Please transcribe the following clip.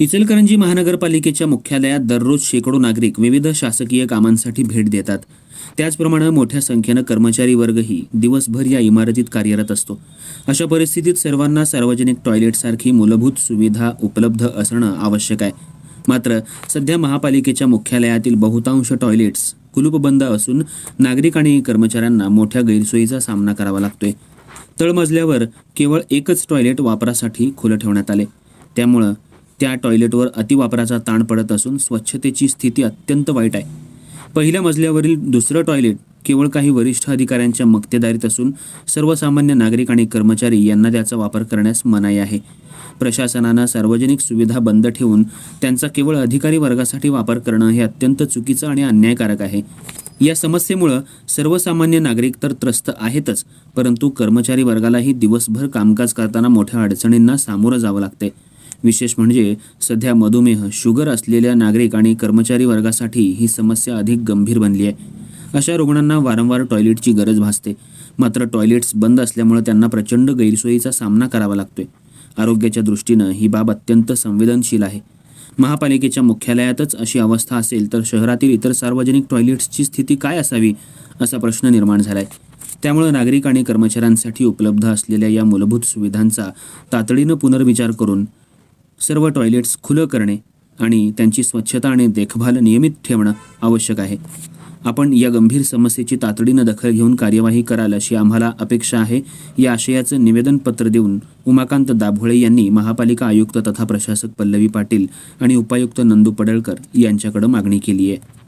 इचलकरंजी महानगरपालिकेच्या मुख्यालयात दररोज शेकडो नागरिक विविध शासकीय कामांसाठी भेट देतात. त्याचप्रमाणे मोठ्या संख्येनं कर्मचारी वर्गही दिवसभर या इमारतीत कार्यरत असतो. अशा परिस्थितीत सर्वांना सार्वजनिक टॉयलेटसारखी मूलभूत सुविधा उपलब्ध असणं आवश्यक आहे. मात्र सध्या महापालिकेच्या मुख्यालयातील बहुतांश टॉयलेट्स कुलूपबंद असून नागरिक आणि कर्मचाऱ्यांना मोठ्या गैरसोयीचा सामना करावा लागतोय. तळमजल्यावर केवळ एकच टॉयलेट वापरासाठी खुलं ठेवण्यात आले. त्यामुळं त्या टॉयलेटवर अतिवापराचा ताण पडत असून स्वच्छतेची स्थिती अत्यंत वाईट आहे. पहिल्या मजल्यावरील दुसरं टॉयलेट केवळ काही वरिष्ठ अधिकाऱ्यांच्या मक्तेदारीत असून सर्वसामान्य नागरिक आणि कर्मचारी यांना त्याचा वापर करण्यास मनाई आहे. प्रशासनानं सार्वजनिक सुविधा बंद ठेवून त्यांचा केवळ अधिकारी वर्गासाठी वापर करणं हे अत्यंत चुकीचं आणि अन्यायकारक आहे. या समस्येमुळं सर्वसामान्य नागरिक तर त्रस्त आहेतच परंतु कर्मचारी वर्गालाही दिवसभर कामकाज करताना मोठ्या अडचणींना सामोरं जावं लागते विशेष म्हणजे सध्या मधुमेह शुगर असलेल्या नागरिक आणि कर्मचारी वर्गासाठी ही समस्या अधिक गंभीर बनली आहे. अशा रुग्णांना वारंवार टॉयलेटची गरज भासते. मात्र टॉयलेट्स बंद असल्यामुळे त्यांना प्रचंड गैरसोयीचा सामना करावा लागतोय. आरोग्याच्या दृष्टीनं ही बाब अत्यंत संवेदनशील आहे. महापालिकेच्या मुख्यालयातच अशी अवस्था असेल तर शहरातील इतर सार्वजनिक टॉयलेट्सची स्थिती काय असावी असा प्रश्न निर्माण झालाय. त्यामुळे नागरिक आणि कर्मचाऱ्यांसाठी उपलब्ध असलेल्या या मूलभूत सुविधांचा तातडीनं पुनर्विचार करून सर्व टॉयलेट्स खुलं करणे आणि त्यांची स्वच्छता आणि देखभाल नियमित ठेवणं आवश्यक आहे. आपण या गंभीर समस्येची तातडीनं दखल घेऊन कार्यवाही कराल अशी आम्हाला अपेक्षा आहे. या आशयाचं निवेदन पत्र देऊन उमाकांत दाभोळे यांनी महापालिका आयुक्त तथा प्रशासक पल्लवी पाटील आणि उपायुक्त नंदू पडळकर यांच्याकडे मागणी केली आहे.